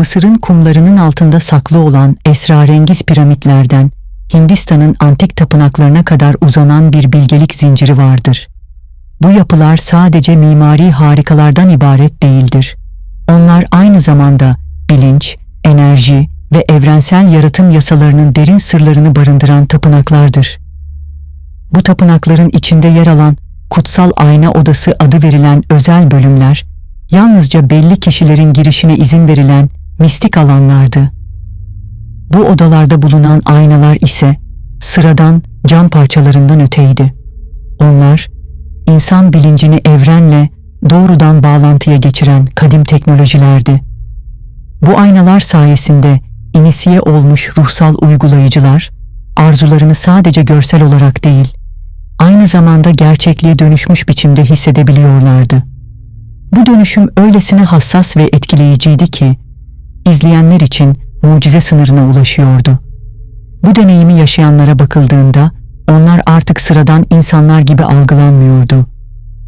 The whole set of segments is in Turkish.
Mısır'ın kumlarının altında saklı olan esrarengiz piramitlerden Hindistan'ın antik tapınaklarına kadar uzanan bir bilgelik zinciri vardır. Bu yapılar sadece mimari harikalardan ibaret değildir. Onlar aynı zamanda bilinç, enerji ve evrensel yaratım yasalarının derin sırlarını barındıran tapınaklardır. Bu tapınakların içinde yer alan kutsal ayna odası adı verilen özel bölümler, yalnızca belli kişilerin girişine izin verilen mistik alanlardı. Bu odalarda bulunan aynalar ise sıradan cam parçalarından öteydi. Onlar, insan bilincini evrenle doğrudan bağlantıya geçiren kadim teknolojilerdi. Bu aynalar sayesinde inisiye olmuş ruhsal uygulayıcılar, arzularını sadece görsel olarak değil, aynı zamanda gerçekliğe dönüşmüş biçimde hissedebiliyorlardı. Bu dönüşüm öylesine hassas ve etkileyiciydi ki, izleyenler için mucize sınırına ulaşıyordu. Bu deneyimi yaşayanlara bakıldığında, onlar artık sıradan insanlar gibi algılanmıyordu.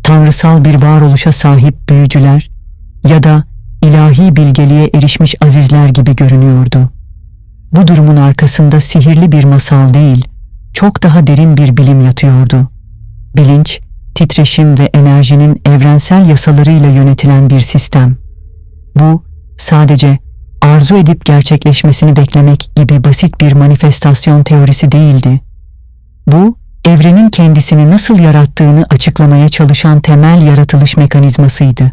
Tanrısal bir varoluşa sahip büyücüler ya da ilahi bilgeliğe erişmiş azizler gibi görünüyordu. Bu durumun arkasında sihirli bir masal değil, çok daha derin bir bilim yatıyordu. Bilinç, titreşim ve enerjinin evrensel yasalarıyla yönetilen bir sistem. Bu sadece arzu edip gerçekleşmesini beklemek gibi basit bir manifestasyon teorisi değildi. Bu, evrenin kendisini nasıl yarattığını açıklamaya çalışan temel yaratılış mekanizmasıydı.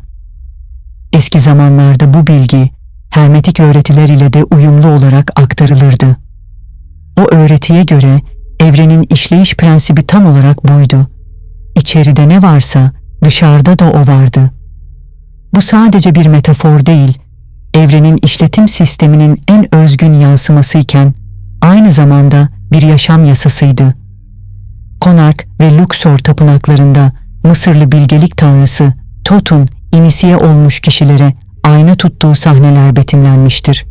Eski zamanlarda bu bilgi, hermetik öğretiler ile de uyumlu olarak aktarılırdı. O öğretiye göre evrenin işleyiş prensibi tam olarak buydu. İçeride ne varsa dışarıda da o vardı. Bu sadece bir metafor değil, evrenin işletim sisteminin en özgün yansımasıyken aynı zamanda bir yaşam yasasıydı. Konark ve Luxor tapınaklarında Mısırlı bilgelik tanrısı Totun inisiye olmuş kişilere ayna tuttuğu sahneler betimlenmiştir.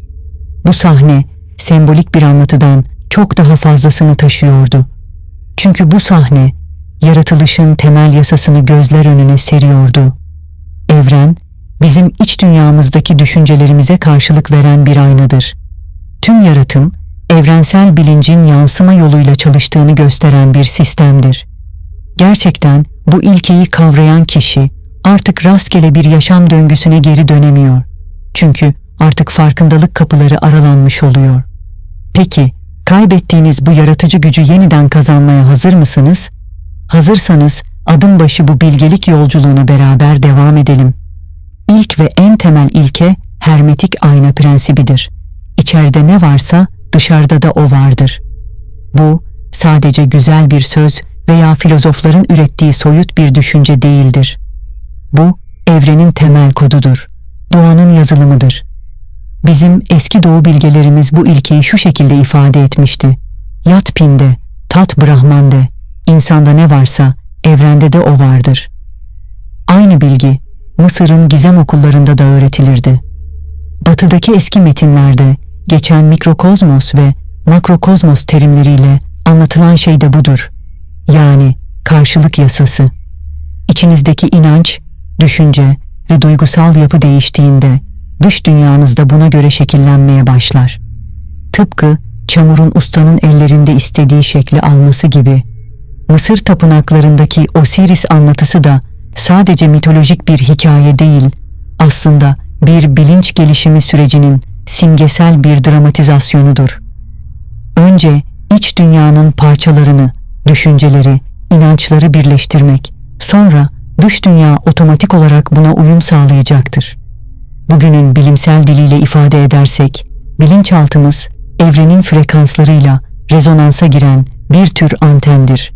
Bu sahne sembolik bir anlatıdan çok daha fazlasını taşıyordu. Çünkü bu sahne yaratılışın temel yasasını gözler önüne seriyordu. Evren bizim iç dünyamızdaki düşüncelerimize karşılık veren bir aynadır. Tüm yaratım evrensel bilincin yansıma yoluyla çalıştığını gösteren bir sistemdir. Gerçekten bu ilkeyi kavrayan kişi artık rastgele bir yaşam döngüsüne geri dönemiyor. Çünkü artık farkındalık kapıları aralanmış oluyor. Peki, kaybettiğiniz bu yaratıcı gücü yeniden kazanmaya hazır mısınız? Hazırsanız adım başı bu bilgelik yolculuğuna beraber devam edelim. İlk ve en temel ilke hermetik ayna prensibidir. İçeride ne varsa dışarıda da o vardır. Bu sadece güzel bir söz veya filozofların ürettiği soyut bir düşünce değildir. Bu evrenin temel kodudur. Doğanın yazılımıdır. Bizim eski doğu bilgelerimiz bu ilkeyi şu şekilde ifade etmişti. Yat pinde, tat brahmande, insanda ne varsa evrende de o vardır. Aynı bilgi Mısır'ın gizem okullarında da öğretilirdi. Batıdaki eski metinlerde geçen mikrokozmos ve makrokozmos terimleriyle anlatılan şey de budur. Yani karşılık yasası. İçinizdeki inanç, düşünce ve duygusal yapı değiştiğinde dış dünyanızda buna göre şekillenmeye başlar. Tıpkı çamurun ustanın ellerinde istediği şekli alması gibi Mısır tapınaklarındaki Osiris anlatısı da sadece mitolojik bir hikaye değil, aslında bir bilinç gelişimi sürecinin simgesel bir dramatizasyonudur. Önce iç dünyanın parçalarını, düşünceleri, inançları birleştirmek, sonra dış dünya otomatik olarak buna uyum sağlayacaktır. Bugünün bilimsel diliyle ifade edersek, bilinçaltımız evrenin frekanslarıyla rezonansa giren bir tür antendir.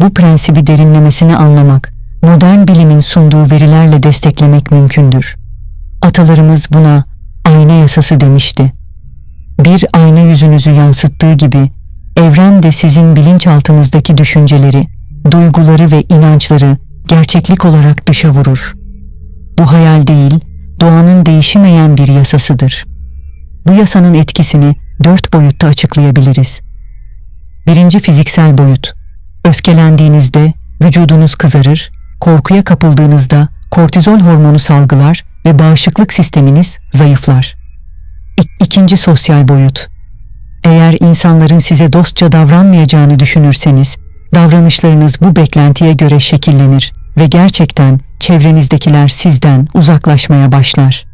Bu prensibi derinlemesine anlamak, modern bilimin sunduğu verilerle desteklemek mümkündür. Atalarımız buna ayna yasası demişti. Bir ayna yüzünüzü yansıttığı gibi evren de sizin bilinçaltınızdaki düşünceleri, duyguları ve inançları gerçeklik olarak dışa vurur. Bu hayal değil, doğanın değişmeyen bir yasasıdır. Bu yasanın etkisini dört boyutta açıklayabiliriz. Birinci fiziksel boyut. Öfkelendiğinizde vücudunuz kızarır, korkuya kapıldığınızda kortizol hormonu salgılar ve bağışıklık sisteminiz zayıflar. İ- İkinci sosyal boyut. Eğer insanların size dostça davranmayacağını düşünürseniz, davranışlarınız bu beklentiye göre şekillenir ve gerçekten çevrenizdekiler sizden uzaklaşmaya başlar.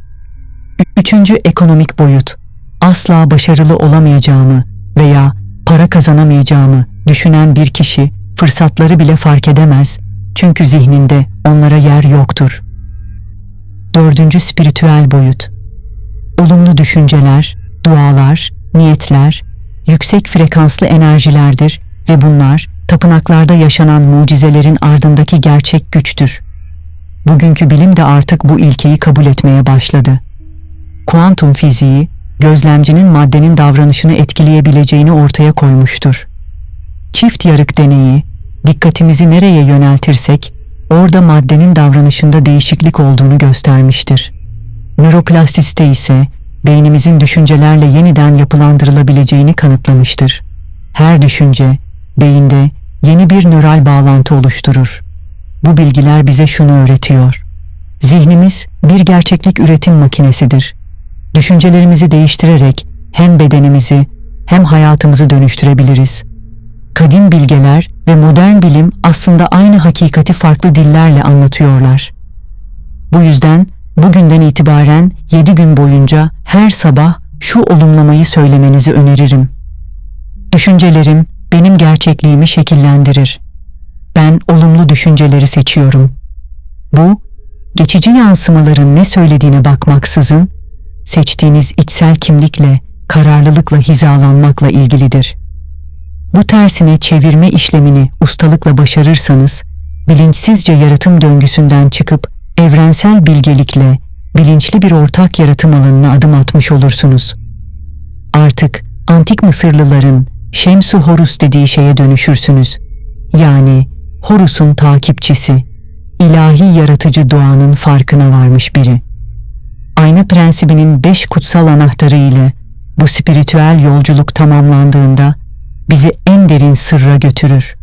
Üçüncü ekonomik boyut. Asla başarılı olamayacağımı veya para kazanamayacağımı düşünen bir kişi fırsatları bile fark edemez çünkü zihninde onlara yer yoktur. Dördüncü spiritüel boyut. Olumlu düşünceler, dualar, niyetler, yüksek frekanslı enerjilerdir ve bunlar tapınaklarda yaşanan mucizelerin ardındaki gerçek güçtür. Bugünkü bilim de artık bu ilkeyi kabul etmeye başladı. Kuantum fiziği, gözlemcinin maddenin davranışını etkileyebileceğini ortaya koymuştur. Çift yarık deneyi, dikkatimizi nereye yöneltirsek, orada maddenin davranışında değişiklik olduğunu göstermiştir. Nöroplastisite ise beynimizin düşüncelerle yeniden yapılandırılabileceğini kanıtlamıştır. Her düşünce beyinde yeni bir nöral bağlantı oluşturur. Bu bilgiler bize şunu öğretiyor. Zihnimiz bir gerçeklik üretim makinesidir. Düşüncelerimizi değiştirerek hem bedenimizi hem hayatımızı dönüştürebiliriz. Kadim bilgeler ve modern bilim aslında aynı hakikati farklı dillerle anlatıyorlar. Bu yüzden bugünden itibaren 7 gün boyunca her sabah şu olumlamayı söylemenizi öneririm. Düşüncelerim benim gerçekliğimi şekillendirir. Ben olumlu düşünceleri seçiyorum. Bu, geçici yansımaların ne söylediğine bakmaksızın, seçtiğiniz içsel kimlikle, kararlılıkla hizalanmakla ilgilidir. Bu tersine çevirme işlemini ustalıkla başarırsanız, bilinçsizce yaratım döngüsünden çıkıp evrensel bilgelikle bilinçli bir ortak yaratım alanına adım atmış olursunuz. Artık antik Mısırlıların Şemsu Horus dediği şeye dönüşürsünüz. Yani Horus'un takipçisi, ilahi yaratıcı doğanın farkına varmış biri. Ayna prensibinin beş kutsal anahtarı ile bu spiritüel yolculuk tamamlandığında bizi en derin sırra götürür.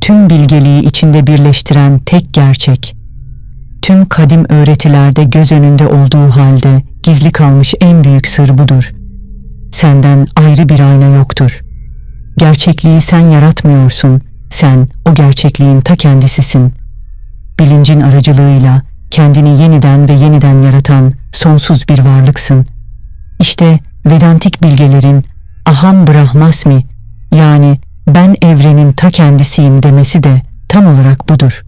Tüm bilgeliği içinde birleştiren tek gerçek, tüm kadim öğretilerde göz önünde olduğu halde gizli kalmış en büyük sır budur. Senden ayrı bir ayna yoktur. Gerçekliği sen yaratmıyorsun, sen o gerçekliğin ta kendisisin. Bilincin aracılığıyla kendini yeniden ve yeniden yaratan sonsuz bir varlıksın. İşte Vedantik bilgelerin Aham Brahmasmi yani ben evrenin ta kendisiyim demesi de tam olarak budur.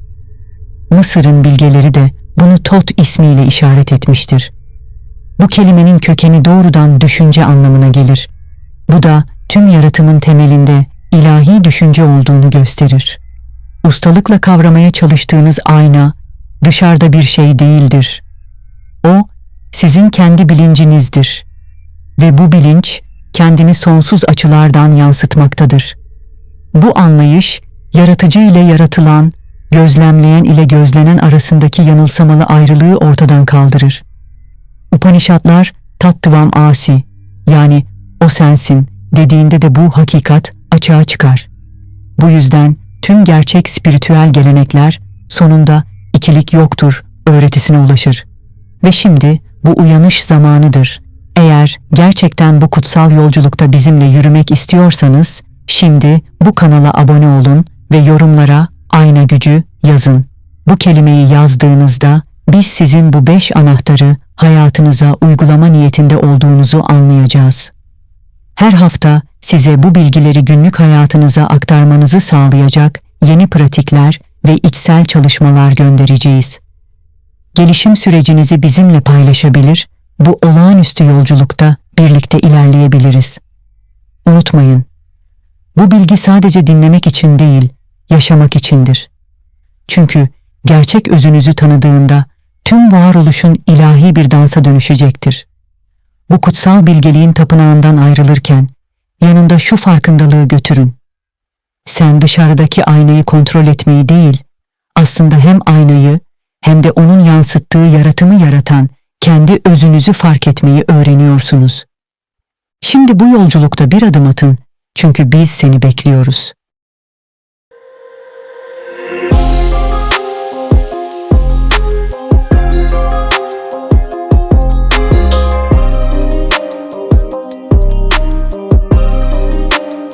Mısır'ın bilgeleri de bunu Tot ismiyle işaret etmiştir. Bu kelimenin kökeni doğrudan düşünce anlamına gelir. Bu da tüm yaratımın temelinde ilahi düşünce olduğunu gösterir. Ustalıkla kavramaya çalıştığınız ayna dışarıda bir şey değildir. O sizin kendi bilincinizdir ve bu bilinç kendini sonsuz açılardan yansıtmaktadır. Bu anlayış yaratıcı ile yaratılan, gözlemleyen ile gözlenen arasındaki yanılsamalı ayrılığı ortadan kaldırır. Upanishadlar Tattvam Asi yani o sensin dediğinde de bu hakikat açığa çıkar. Bu yüzden tüm gerçek spiritüel gelenekler sonunda ikilik yoktur öğretisine ulaşır. Ve şimdi bu uyanış zamanıdır. Eğer gerçekten bu kutsal yolculukta bizimle yürümek istiyorsanız, şimdi bu kanala abone olun ve yorumlara ayna gücü yazın. Bu kelimeyi yazdığınızda biz sizin bu beş anahtarı hayatınıza uygulama niyetinde olduğunuzu anlayacağız. Her hafta size bu bilgileri günlük hayatınıza aktarmanızı sağlayacak yeni pratikler ve içsel çalışmalar göndereceğiz. Gelişim sürecinizi bizimle paylaşabilir, bu olağanüstü yolculukta birlikte ilerleyebiliriz. Unutmayın, bu bilgi sadece dinlemek için değil, yaşamak içindir. Çünkü gerçek özünüzü tanıdığında tüm varoluşun ilahi bir dansa dönüşecektir. Bu kutsal bilgeliğin tapınağından ayrılırken yanında şu farkındalığı götürün. Sen dışarıdaki aynayı kontrol etmeyi değil, aslında hem aynayı hem de onun yansıttığı yaratımı yaratan kendi özünüzü fark etmeyi öğreniyorsunuz. Şimdi bu yolculukta bir adım atın çünkü biz seni bekliyoruz.